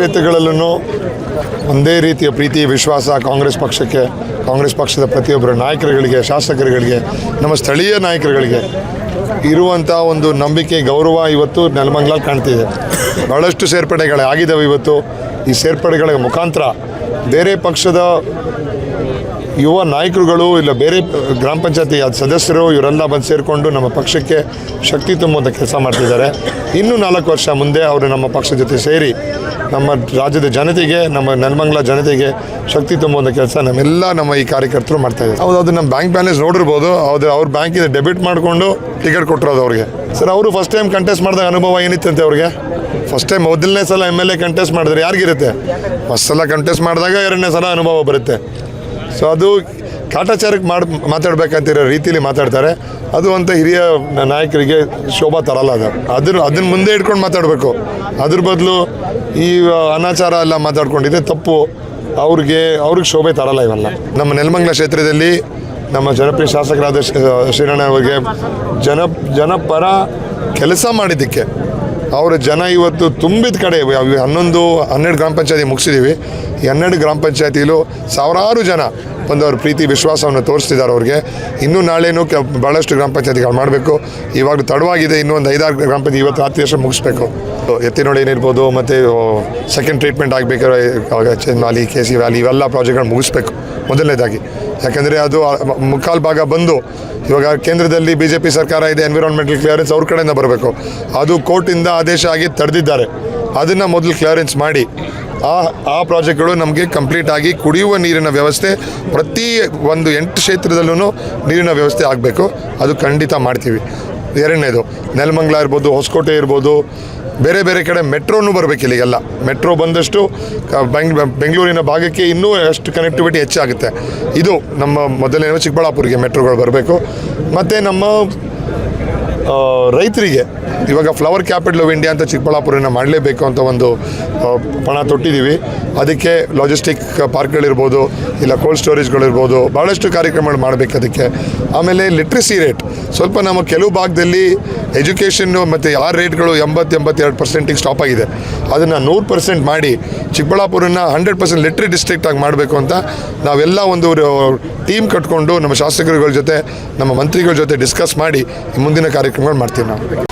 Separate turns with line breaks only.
ಕ್ಷೇತ್ರಗಳಲ್ಲೂ ಒಂದೇ ರೀತಿಯ ಪ್ರೀತಿ, ವಿಶ್ವಾಸ ಕಾಂಗ್ರೆಸ್ ಪಕ್ಷಕ್ಕೆ, ಕಾಂಗ್ರೆಸ್ ಪಕ್ಷದ ಪ್ರತಿಯೊಬ್ಬರ ನಾಯಕರುಗಳಿಗೆ, ಶಾಸಕರುಗಳಿಗೆ, ನಮ್ಮ ಸ್ಥಳೀಯ ನಾಯಕರುಗಳಿಗೆ ಇರುವಂಥ ಒಂದು ನಂಬಿಕೆ, ಗೌರವ ಇವತ್ತು ನೆಲಮಂಗ್ಲ ಕಾಣ್ತಿದೆ. ಭಾಳಷ್ಟು ಸೇರ್ಪಡೆಗಳೇ ಆಗಿದ್ದಾವೆ ಇವತ್ತು. ಈ ಸೇರ್ಪಡೆಗಳ ಮುಖಾಂತರ ಬೇರೆ ಪಕ್ಷದ ಯುವ ನಾಯಕರುಗಳು ಇಲ್ಲ ಬೇರೆ ಗ್ರಾಮ ಪಂಚಾಯತಿ ಸದಸ್ಯರು ಇವರೆಲ್ಲ ಬಂದು ಸೇರಿಕೊಂಡು ನಮ್ಮ ಪಕ್ಷಕ್ಕೆ ಶಕ್ತಿ ತುಂಬುವಂಥ ಕೆಲಸ ಮಾಡ್ತಿದ್ದಾರೆ. ಇನ್ನೂ ನಾಲ್ಕು ವರ್ಷ ಮುಂದೆ ಅವರು ನಮ್ಮ ಪಕ್ಷದ ಜೊತೆ ಸೇರಿ ನಮ್ಮ ರಾಜ್ಯದ ಜನತೆಗೆ ನಮ್ಮ ನೆಲಮಂಗಲ ಜನತೆಗೆ ಶಕ್ತಿ ತುಂಬುವಂಥ ಕೆಲಸ ನಮ್ಮೆಲ್ಲ ನಮ್ಮ ಈ ಕಾರ್ಯಕರ್ತರು ಮಾಡ್ತಾ ಇದ್ದಾರೆ. ಹೌದು ಅದು ನಮ್ಮ ಬ್ಯಾಂಕ್ ಬ್ಯಾಲೆನ್ಸ್ ನೋಡಿರ್ಬೋದು. ಹೌದು ಅವ್ರ ಬ್ಯಾಂಕಿಂದ ಡೆಬಿಟ್ ಮಾಡಿಕೊಂಡು ಟಿಕೆಟ್ ಕೊಟ್ಟಿರೋದು ಅವ್ರಿಗೆ. ಸರ್ ಅವರು ಫಸ್ಟ್ ಟೈಮ್ ಕಂಟೆಸ್ಟ್ ಮಾಡಿದಾಗ ಅನುಭವ ಏನಿತ್ತಂತೆ ಅವ್ರಿಗೆ? ಫಸ್ಟ್ ಟೈಮ್ ಮೊದಲನೇ ಸಲ ಎಂ ಎಲ್ ಎ ಕಂಟೆಸ್ಟ್ ಮಾಡಿದ್ರೆ ಯಾರಿಗಿರುತ್ತೆ? ಫಸ್ಟ್ ಸಲ ಕಂಟೆಸ್ಟ್ ಮಾಡಿದಾಗ ಎರಡನೇ ಸಲ ಅನುಭವ ಬರುತ್ತೆ. ಸೊ ಅದು ಕಾಟಾಚಾರಕ್ಕೆ ಮಾಡಿ, ಮಾತಾಡ್ಬೇಕಂತಿರೋ ರೀತಿಲಿ ಮಾತಾಡ್ತಾರೆ. ಅದು ಅಂತ ಹಿರಿಯ ನಾಯಕರಿಗೆ ಶೋಭಾ ತರಲ್ಲ ಅದು. ಅದ್ರ ಅದನ್ನ ಮುಂದೆ ಇಟ್ಕೊಂಡು ಮಾತಾಡಬೇಕು. ಅದ್ರ ಬದಲು ಈ ಅನಾಚಾರ ಎಲ್ಲ ಮಾತಾಡ್ಕೊಂಡಿದೆ ತಪ್ಪು. ಅವ್ರಿಗೆ ಅವ್ರಿಗೆ ಶೋಭೆ ತರಲ್ಲ ಇವೆಲ್ಲ. ನಮ್ಮ ನೆಲಮಂಗಲ ಕ್ಷೇತ್ರದಲ್ಲಿ ನಮ್ಮ ಜನಪ್ರಿಯ ಶಾಸಕರಾದ ಶ್ರೀ- ಶ್ರೀರಣ್ಣ ಅವರಿಗೆ ಜನ, ಜನಪರ ಕೆಲಸ ಮಾಡಿದ್ದಕ್ಕೆ ಅವರ ಜನ ಇವತ್ತು ತುಂಬಿದ ಕಡೆ ಹನ್ನೊಂದು, ಹನ್ನೆರಡು ಗ್ರಾಮ ಪಂಚಾಯತಿ ಮುಗಿಸಿದ್ದೀವಿ ಹನ್ನೆರಡು ಗ್ರಾಮ ಪಂಚಾಯತಿಲೂ ಸಾವಿರಾರು ಜನ ಒಂದು ಅವ್ರ ಪ್ರೀತಿ, ವಿಶ್ವಾಸವನ್ನು ತೋರಿಸ್ತಿದ್ದಾರೆ ಅವ್ರಿಗೆ. ಇನ್ನೂ ನಾಳೆನೂ ಕೆ ಭಾಳಷ್ಟು ಗ್ರಾಮ ಪಂಚಾಯತಿಗಳು ಮಾಡಬೇಕು. ಇವಾಗ ತಡವಾಗಿದೆ ಇನ್ನೂ ಒಂದು ಐದಾರು ಗ್ರಾಮ ಪಂಚಾಯತಿ ಇವತ್ತು ರಾತ್ರಿ ಅಷ್ಟು ಮುಗಿಸ್ಬೇಕು. ಎತ್ತಿನೋಡಿ ಏನಿರ್ಬೋದು, ಮತ್ತು ಸೆಕೆಂಡ್ ಟ್ರೀಟ್ಮೆಂಟ್ ಆಗಬೇಕಾದ್ರೆ ವ್ಯಾಲಿ ಕೆ ಸಿ ವ್ಯಾಲಿ ಇವೆಲ್ಲ ಪ್ರಾಜೆಕ್ಟ್ಗಳು ಮುಗಿಸ್ಬೇಕು. ಮೊದಲನೇದಾಗಿ. ಯಾಕೆಂದರೆ ಅದು ಮುಕ್ಕಾಲು ಭಾಗ ಬಂದು, ಇವಾಗ ಕೇಂದ್ರದಲ್ಲಿ ಬಿ ಜೆ ಪಿ ಸರ್ಕಾರ ಇದೆ ಎನ್ವಿರಾನ್ಮೆಂಟಲ್ ಕ್ಲಿಯರೆನ್ಸ್ ಅವ್ರ ಕಡೆಯಿಂದ ಬರಬೇಕು. ಅದು ಕೋರ್ಟಿಂದ ಆದೇಶ ಆಗಿ ತಡೆದಿದ್ದಾರೆ. ಅದನ್ನು ಮೊದಲು ಕ್ಲಿಯರೆನ್ಸ್ ಮಾಡಿ ಆ ಆ ಪ್ರಾಜೆಕ್ಟ್ಗಳು ನಮಗೆ ಕಂಪ್ಲೀಟ್ ಆಗಿ ಕುಡಿಯುವ ನೀರಿನ ವ್ಯವಸ್ಥೆ, ಪ್ರತಿ ಒಂದು ಎಂಟು ಕ್ಷೇತ್ರದಲ್ಲೂ ನೀರಿನ ವ್ಯವಸ್ಥೆ ಆಗಬೇಕು. ಅದು ಖಂಡಿತ ಮಾಡ್ತೀವಿ. ಎರಡನೇದು, ನೆಲಮಂಗ್ಲ ಇರ್ಬೋದು, ಹೊಸಕೋಟೆ ಇರ್ಬೋದು, ಬೇರೆ ಬೇರೆ ಕಡೆ ಮೆಟ್ರೋನು ಬರಬೇಕು ಇಲ್ಲಿಗೆಲ್ಲ. ಮೆಟ್ರೋ ಬಂದಷ್ಟು ಬೆಂಗ್, ಬೆಂಗಳೂರಿನ ಭಾಗಕ್ಕೆ ಇನ್ನೂ ಅಷ್ಟು ಕನೆಕ್ಟಿವಿಟಿ ಹೆಚ್ಚಾಗುತ್ತೆ. ಇದು ನಮ್ಮ ಮೊದಲನೇ ಚಿಕ್ಕಬಳ್ಳಾಪುರಿಗೆ ಮೆಟ್ರೋಗಳು ಬರಬೇಕು. ಮತ್ತು ನಮ್ಮ ರೈತರಿಗೆ ಇವಾಗ ಫ್ಲವರ್ ಕ್ಯಾಪಿಟಲ್ ಆಫ್ ಇಂಡಿಯಾ ಅಂತ ಚಿಕ್ಕಬಳ್ಳಾಪುರನ ಮಾಡಲೇಬೇಕು ಅಂತ ಒಂದು ಪಣ ತೊಟ್ಟಿದ್ದೀವಿ. ಅದಕ್ಕೆ ಲಾಜಿಸ್ಟಿಕ್ ಪಾರ್ಕ್ಗಳಿರ್ಬೋದು ಇಲ್ಲ ಕೋಲ್ಡ್ ಸ್ಟೋರೇಜ್ಗಳಿರ್ಬೋದು ಭಾಳಷ್ಟು ಕಾರ್ಯಕ್ರಮಗಳು ಮಾಡಬೇಕು ಅದಕ್ಕೆ. ಆಮೇಲೆ ಲಿಟ್ರಸಿ ರೇಟ್ ಸ್ವಲ್ಪ ನಮ್ಮ ಕೆಲವು ಭಾಗದಲ್ಲಿ ಎಜುಕೇಷನ್ನು ಮತ್ತು ಆ ರೇಟ್ಗಳು ಎಂಬತ್ತು, ಎಂಬತ್ತೆರಡು ಪರ್ಸೆಂಟಿಗೆ ಸ್ಟಾಪ್ ಆಗಿದೆ. ಅದನ್ನು ನೂರು ಪರ್ಸೆಂಟ್ ಮಾಡಿ ಚಿಕ್ಕಬಳ್ಳಾಪುರನ ಹಂಡ್ರೆಡ್ ಪರ್ಸೆಂಟ್ ಲಿಟ್ರಿ ಡಿಸ್ಟ್ರಿಕ್ಟಾಗಿ ಮಾಡಬೇಕು ಅಂತ ನಾವೆಲ್ಲ ಒಂದು ಟೀಮ್ ಕಟ್ಕೊಂಡು ನಮ್ಮ ಶಾಸಕರುಗಳ ಜೊತೆ, ನಮ್ಮ ಮಂತ್ರಿಗಳ ಜೊತೆ ಡಿಸ್ಕಸ್ ಮಾಡಿ ಮುಂದಿನ ಕಾರ್ಯಕ್ರಮಗಳು ಮಾಡ್ತೀವಿ ನಾವು.